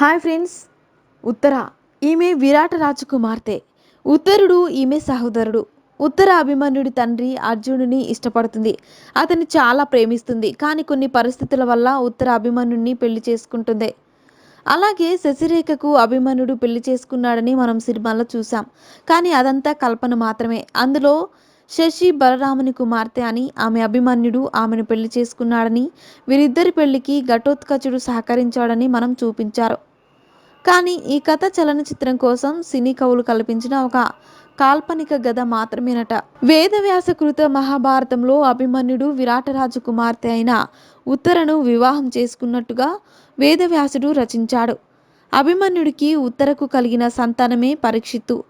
Hi friends. ఉత్తర ఈమె విరాట రాజకుమార్తె. ఉత్తరుడు ఈమె సహోదరుడు. ఉత్తర అభిమన్యుడి తండ్రి అర్జునుడిని ఇష్టపడుతుంది. అతన్ని చాలా ప్రేమిస్తుంది. కానీ కొన్ని పరిస్థితుల వల్ల ఉత్తర అభిమన్యుడిని పెళ్ళి చేసుకుంటుంది. అలాగే శశిరేఖకు అభిమన్యుడు పెళ్ళి చేసుకున్నాడని మనం సినిమాలో చూసాం కానీ అదంతా కల్పన మాత్రమే. అందులో శశి బలరాముని కుమార్తె అని ఆమె అభిమన్యుడు ఆమెను పెళ్ళి చేసుకున్నాడని వీరిద్దరి పెళ్ళికి ఘటోత్కచుడు సహకరించాడని మనం చూపించారు. కానీ ఈ కథ చలనచిత్రం కోసం సినీ కవులు కల్పించిన ఒక కాల్పనిక గద మాత్రమేనట. వేదవ్యాసకృత మహాభారతంలో అభిమన్యుడు విరాటరాజు కుమార్తె అయిన ఉత్తరను వివాహం చేసుకున్నట్టుగా వేదవ్యాసుడు రచించాడు. అభిమన్యుడికి ఉత్తరకు కలిగిన సంతానమే పరీక్షిత్తు.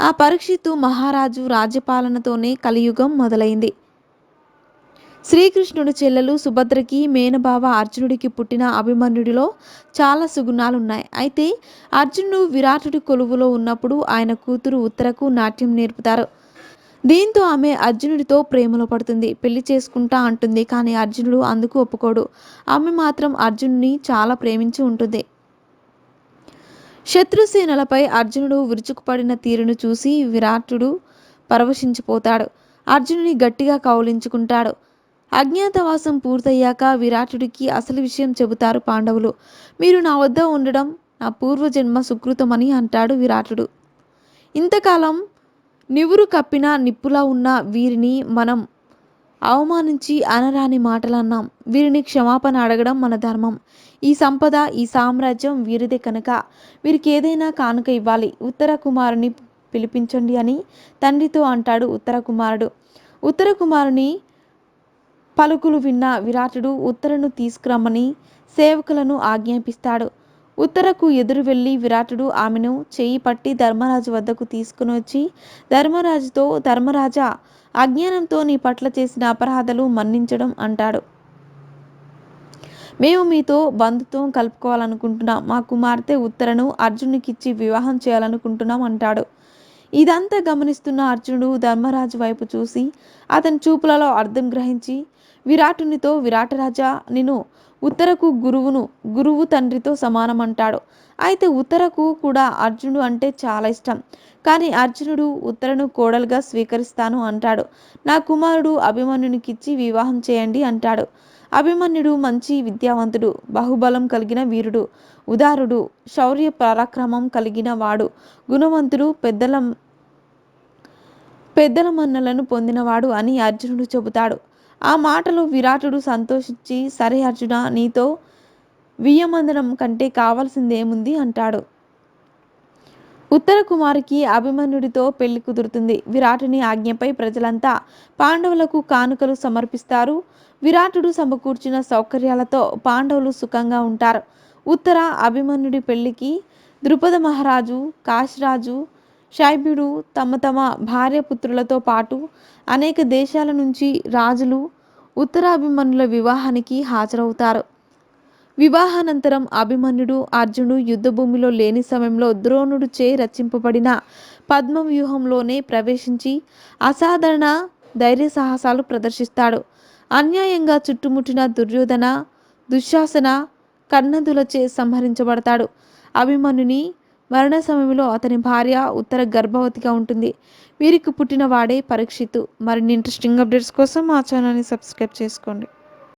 ఆ పరీక్షిత్తు మహారాజు రాజ్యపాలనతోనే కలియుగం మొదలైంది. శ్రీకృష్ణుడి చెల్లెలు సుభద్రకి మేనబావ అర్జునుడికి పుట్టిన అభిమన్యుడిలో చాలా సుగుణాలున్నాయి. అయితే అర్జునుడు విరాటుడి కొలువులో ఉన్నప్పుడు ఆయన కూతురు ఉత్తరకు నాట్యం నేర్పుతారు. దీంతో ఆమె అర్జునుడితో ప్రేమలో పడుతుంది. పెళ్ళి చేసుకుంటా అంటుంది కానీ అర్జునుడు అందుకు ఒప్పుకోడు. ఆమె మాత్రం అర్జునుడిని చాలా ప్రేమించి ఉంటుంది. శత్రుసేనలపై అర్జునుడు విరుచుకుపడిన తీరును చూసి విరాటుడు పరవశించిపోతాడు. అర్జునుని గట్టిగా కౌలించుకుంటాడు. అజ్ఞాతవాసం పూర్తయ్యాక విరాటుడికి అసలు విషయం చెబుతారు పాండవులు. మీరు నా వద్ద ఉండడం నా పూర్వజన్మ సుకృతమని అంటాడు విరాటుడు. ఇంతకాలం నివురు కప్పిన నిప్పులా ఉన్న వీరిని మనం అవమానించి అనరాని మాటలన్నాం. వీరిని క్షమాపణ అడగడం మన ధర్మం. ఈ సంపద ఈ సామ్రాజ్యం వీరిదే కనుక. వీరికి ఏదైనా కానుక ఇవ్వాలి. ఉత్తర కుమారుని పిలిపించండి అని తండ్రితో అంటాడు ఉత్తర కుమారుడు. ఉత్తర కుమారుని పలుకులు విన్న విరాటుడు ఉత్తరను తీసుకురమ్మని సేవకులను ఆజ్ఞాపిస్తాడు. ఉత్తరకు ఎదురు వెళ్ళి విరాటుడు ఆమెను చేయి పట్టి ధర్మరాజు వద్దకు తీసుకుని వచ్చి ధర్మరాజుతో ధర్మరాజా అజ్ఞానంతో నీ పట్ల చేసిన అపరాధాలు మన్నించడం అంటాడు. మేము మీతో బంధుత్వం కలుపుకోవాలనుకుంటున్నాం. మా కుమార్తె ఉత్తరను అర్జునుకిచ్చి వివాహం చేయాలనుకుంటున్నాం అంటాడు. ఇదంతా గమనిస్తున్న అర్జునుడు ధర్మరాజు వైపు చూసి అతని చూపులలో అర్థం గ్రహించి విరాటునితో విరాటరాజా నేను ఉత్తరకు గురువును గురువు తండ్రితో సమానమంటాడు. అయితే ఉత్తరకు కూడా అర్జునుడు అంటే చాలా ఇష్టం. కానీ అర్జునుడు ఉత్తరను కోడలుగా స్వీకరిస్తాను అంటాడు. నా కుమారుడు అభిమన్యునికిచ్చి వివాహం చేయండి అంటాడు. అభిమన్యుడు మంచి విద్యావంతుడు బాహుబలం కలిగిన వీరుడు ఉదారుడు శౌర్య పరాక్రమం కలిగిన వాడు గుణవంతుడు పెద్దల పెద్దల మన్నలను పొందినవాడు అని అర్జునుడు చెబుతాడు. ఆ మాటలు విరాటుడు సంతోషించి సరే అర్జున నీతో వియ్యమందడం కంటే కావాల్సిందేముంది? అంటాడు. ఉత్తర కుమారికి అభిమన్యుడితో పెళ్ళి కుదురుతుంది. విరాటుని ఆజ్ఞపై ప్రజలంతా పాండవులకు కానుకలు సమర్పిస్తారు. విరాటుడు సమకూర్చిన సౌకర్యాలతో పాండవులు సుఖంగా ఉంటారు. ఉత్తర అభిమన్యుడి పెళ్ళికి ద్రుపద మహారాజు కాశీరాజు శైబ్యుడు తమ తమ భార్య పుత్రులతో పాటు అనేక దేశాల నుంచి రాజులు ఉత్తరాభిమన్యుల వివాహానికి హాజరవుతారు. వివాహానంతరం అభిమన్యుడు అర్జునుడు యుద్ధభూమిలో లేని సమయంలో ద్రోణుడు చే రచింపబడిన పద్మవ్యూహంలోనే ప్రవేశించి అసాధారణ ధైర్య సాహసాలు ప్రదర్శిస్తాడు. అన్యాయంగా చుట్టుముట్టిన దుర్యోధన దుశ్శాసన కన్నదులచే సంహరించబడతాడు. అభిమన్యుని మరణ సమయంలో అతని భార్య ఉత్తర గర్భవతిగా ఉంటుంది. వీరికి పుట్టిన వాడే పరీక్షిత్తు మరిన్ని ఇంట్రెస్టింగ్ అప్డేట్స్ కోసం మా ఛానల్ని సబ్స్క్రైబ్ చేసుకోండి.